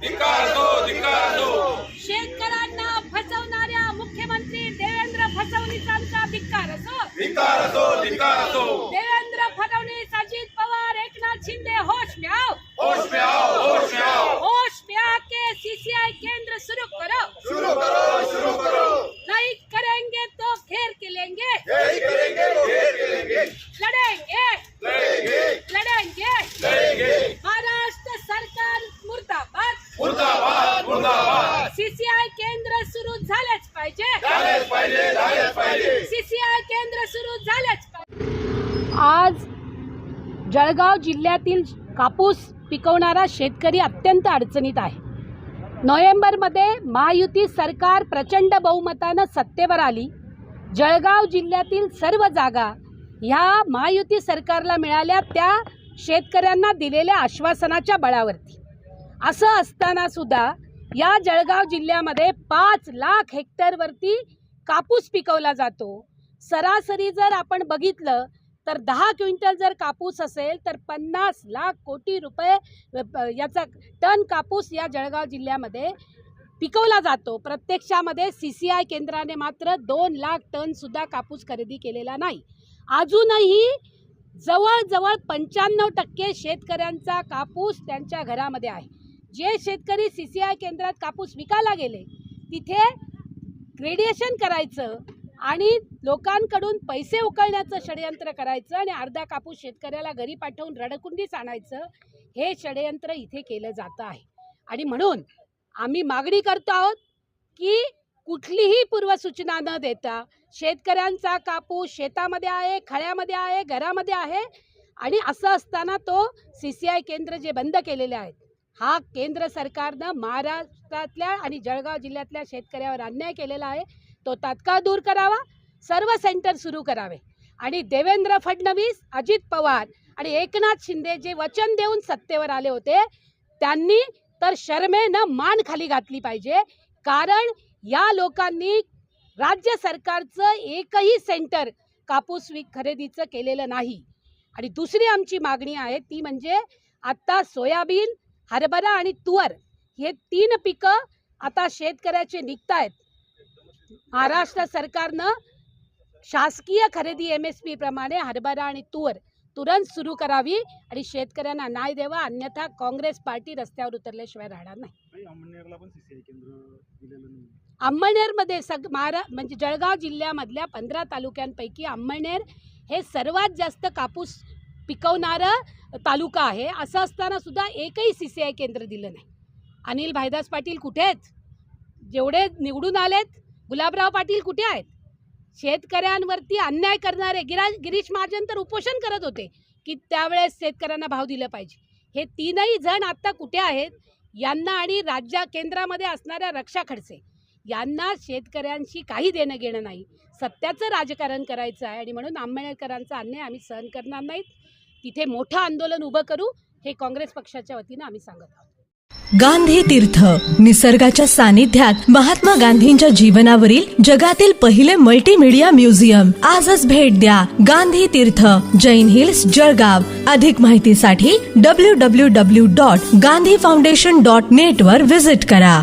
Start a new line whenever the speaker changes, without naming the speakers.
धिक्कार असो
शेतकऱ्यांना फसवणाऱ्या मुख्यमंत्री देवेंद्र फसवणीसांचा धिक्कार असो
धिक्कार असो. धिक्कार असो
देवेंद्र फडणवीस अजित पवार एकनाथ शिंदे होश में आओ
होश में आओ होश में आओ
होश में आके सीसीआई केंद्र शुरू करो.
शुरू करो शुरू करो.
नहीं करेंगे तो घेर के लेंगे
यही करेंगे तो घेर के लेंगे
लड़ेंगे
लड़ेंगे
लड़ेंगे महाराष्ट्र सरकार मुर्दाबाद
मुर्दाबाद मुर्दाबाद
सीसीआय झालेच पाहिजे. सीसीआय केंद्र सुरू झालेच पाहिजे. आज जळगाव जिल्ह्यातील कापूस पिकवणारा शेतकरी अत्यंत अडचणीत आहे. नोव्हेंबरमध्ये महायुती सरकार प्रचंड बहुमतानं सत्तेवर आली. जळगाव जिल्ह्यातील सर्व जागा ह्या महायुती सरकारला मिळाल्या त्या शेतकऱ्यांना दिलेल्या आश्वासनाच्या बळावरती. असं असताना सुद्धा या जळगाव जिल्ह्यामध्ये पाच लाख हेक्टरवरती कापूस पिकवला जातो. सरासरी जर आपण बघितलं तर दहा क्विंटल जर कापूस असेल तर पन्नास लाख कोटी रुपये याचा टन कापूस या जळगाव जिल्ह्यामध्ये पिकवला जातो. प्रत्यक्षामध्ये सी सी आय केंद्राने मात्र दोन लाख टनसुद्धा कापूस खरेदी केलेला नाही. अजूनही जवळजवळ पंच्याण्णव टक्के शेतकऱ्यांचा कापूस त्यांच्या घरामध्ये आहे. जे शेतकरी सी सी आय केंद्रात कापूस विकायला गेले तिथे ग्रेडिएशन करायचं आणि लोकांकडून पैसे उकळण्याचं षडयंत्र करायचं आणि अर्धा कापूस शेतकऱ्याला घरी पाठवून रडकुंडीच आणायचं हे षडयंत्र इथे केलं जातं आहे. आणि म्हणून आम्ही मागणी करतो आहोत की कुठलीही पूर्वसूचना न देता शेतकऱ्यांचा कापूस शेतामध्ये आहे खळ्यामध्ये आहे घरामध्ये आहे आणि असं असताना तो सी सी आय केंद्र जे बंद केलेले आहेत हा केंद्र सरकारनं महाराष्ट्रातल्या आणि जळगाव जिल्ह्यातल्या शेतकऱ्यावर अन्याय केलेला आहे. तो तात्काळ दूर करावा. सर्व सेंटर सुरू करावे. आणि देवेंद्र फडणवीस अजित पवार आणि एकनाथ शिंदे जे वचन देऊन सत्तेवर आले होते त्यांनी तर शर्मेनं मान खाली घातली पाहिजे. कारण या लोकांनी राज्य सरकारचं एकही सेंटर कापूस विक खरेदीचं केलेलं नाही. आणि दुसरी आमची मागणी आहे ती म्हणजे आत्ता सोयाबीन हरभरा आणि तुवर हे तीन पिकं आता शेतकऱ्याचे निघत आहेत महाराष्ट्र सरकारनं शासकीय खरेदी एम एस पी प्रमाणे हरभरा आणि तूर तुरंत सुरू करावी आणि शेतकऱ्यांना न्याय द्यावा अन्यथा काँग्रेस पार्टी रस्त्यावर उतरल्याशिवाय राहणार
नाही.
अंमळनेरमध्ये सग महारा म्हणजे जळगाव जिल्ह्यामधल्या पंधरा तालुक्यांपैकी अंमळनेर हे सर्वात जास्त कापूस पिकवणारं तालुका आहे. असं असताना सुद्धा एकही सी सी आय केंद्र दिलं नाही. अनिल भाईदास पाटील कुठे आहेत? जेवढे निवडून आलेत गुलाबराव पाटील कुठे आहेत? शेतकऱ्यांवरती अन्याय करणारे गिरा गिरीश महाजन तर उपोषण करत होते की त्यावेळेस शेतकऱ्यांना भाव दिला पाहिजे. हे तीनही जण आत्ता कुठे आहेत? यांना आणि राज्या केंद्रामध्ये असणाऱ्या रक्षा खडसे यांना शेतकऱ्यांशी काही देणं घेणं नाही. सत्याचं राजकारण करायचं आहे आणि म्हणून आंबेडकरांचा अन्याय आम्ही सहन करणार नाहीत. तिथे मोठं आंदोलन उभं करू हे काँग्रेस पक्षाच्या वतीनं आम्ही सांगत आहोत.
गांधी तीर्थ निसर्गाच्या सानिध्यात महात्मा गांधींच्या जीवनावरील जगातील पहिले मल्टीमीडिया म्युझियम आजच भेट द्या गांधी तीर्थ जैन हिल्स जळगाव. अधिक माहितीसाठी W W W dot Gandhi foundation dot net वर विजिट करा.